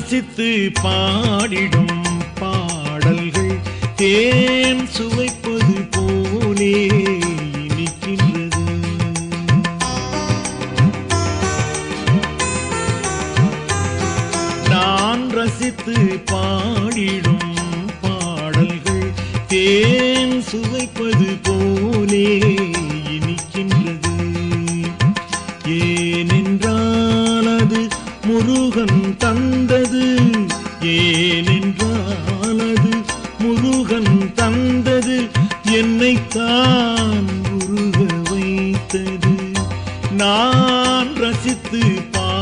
ரசித்து பாடிடும் பாடல்கள் தேன் சுவைப்பது போலே இனிக்கின்றது. நான் ரசித்து பாடிடும் பாடல்கள் தேன் சுவைப்பது போலே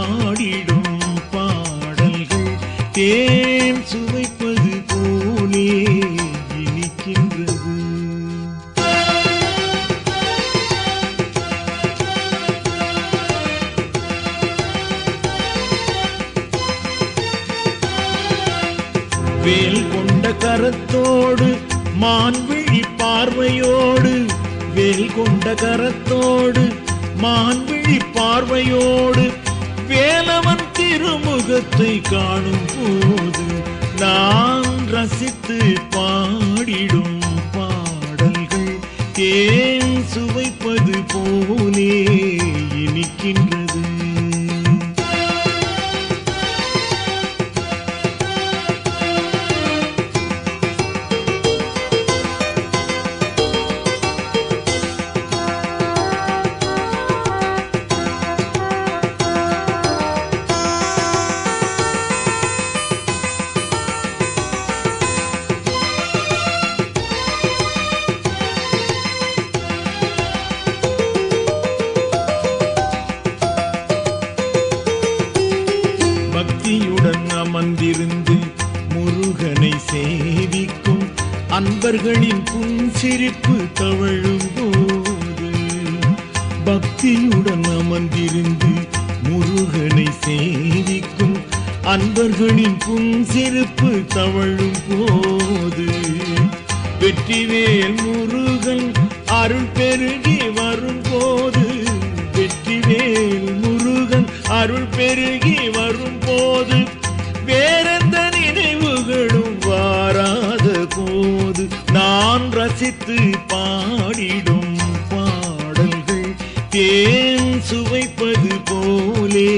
பாடிடும் பாடல்கள். தேன் சுவைப்பது போலே இனிக்கின்றது. வேல் கொண்ட கரத்தோடு மான்விழி பார்வையோடு. வேல் கொண்ட கரத்தோடு மான்விழி பார்வையோடு திருமுகத்தை காணும் போது நான் ரசித்து பாடிடும் பாடல்கள் தேன் சுவைப்பது போலே இனிக்கின்ற பக்தியுடன் அமர்ந்திருந்து முருகனை சேவிக்கும் அன்பர்களின் புன்சிரிப்பு தவழும் போது பக்தியுடன் அமர்ந்திருந்து முருகனை சேவிக்கும் அன்பர்களின் புன்சிரிப்பு தவழும் போது வெற்றிவேல் முருகன் அருள் பெருகி வரும்போது வெற்றிவேல் அருள் பெருகி வரும் போது வேறெந்த நினைவுகளும் வாராத போது நான் ரசித்து பாடிடும் பாடல்கள் தேன் சுவைப்பது போலே.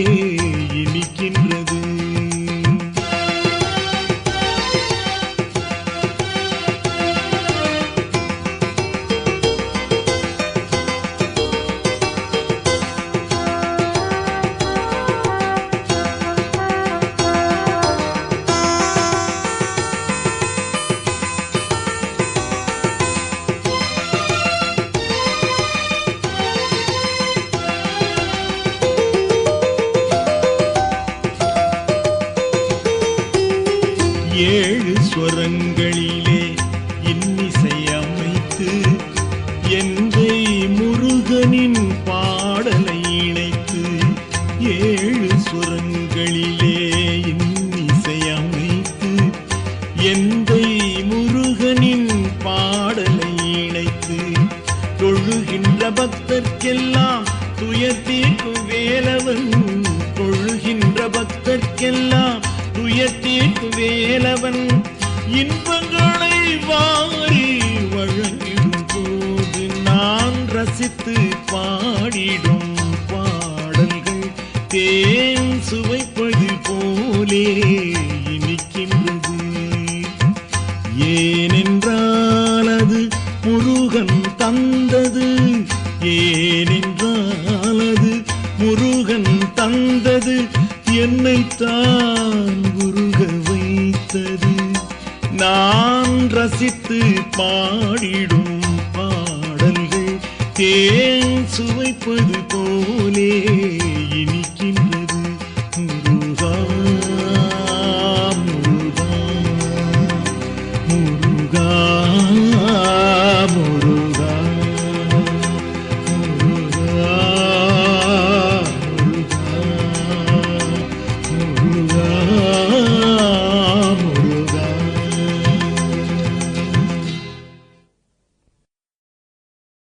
ஏழு ஸ்வரங்களிலே இன்னிசை அமைத்து என்னை முருகனின் பாடலை இணைத்து ஏழு ஸ்வரங்களிலே இன்னிசை அமைத்து எந்தை முருகனின் பாடலை இணைத்து தொழுகின்ற பக்தர்க்கெல்லாம் துயர் தீர்க்கும் வேலவன். தொழுகின்ற பக்தர்க்கெல்லாம் துயர் வேலவன் இன்பங்களை வாரி வழங்கிடும் போது நான் ரசித்து பாடிடும் பாடல்கள் தேன் சுவைப்பது போலே இனிக்கின்றது. ஏனென்றால் அது முருகன் தந்தது. ஏனென்றால் அது முருகன் தந்தது. என்னைத்தான் நான் ரசித்து பாடிடும் பாடல்கள் தேன் சுவைப்பது போலே இனிக்கின்றது. முருகா முருகா முருகா